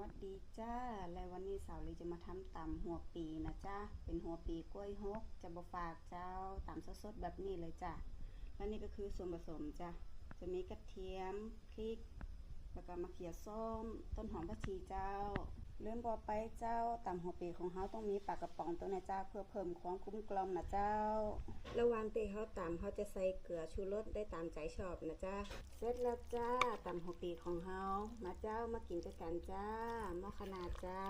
วัสดีจ้า และวันนี้สาวลีจะมาทำตำหัวปีนะจ้าเป็นหัวปีกล้วยฮก จะบฝากเจ้าตำสดๆแบบนี้เลยจ้าและนี่ก็คือส่วนผสมจ้าจะมีกระเทียมพริก แล้วก็มะเขือส้ม ต้นหอมผักชีเจ้า เริ่มต่อไปเจ้าตำหัวปีของเฮาต้องมีปลากระป๋องตัวนะจ้าเพื่อเพิ่มความคุ้มกลอมนะเจ้า ระหว่างที่เฮาตำเฮาจะใส่เกลือชูรสได้ตามใจชอบนะจ้าเสร็จแล้วจ้าตำหัวปีของเฮามาเจ้ามากินด้วยกันจ้าหม้อขนาดเจ้า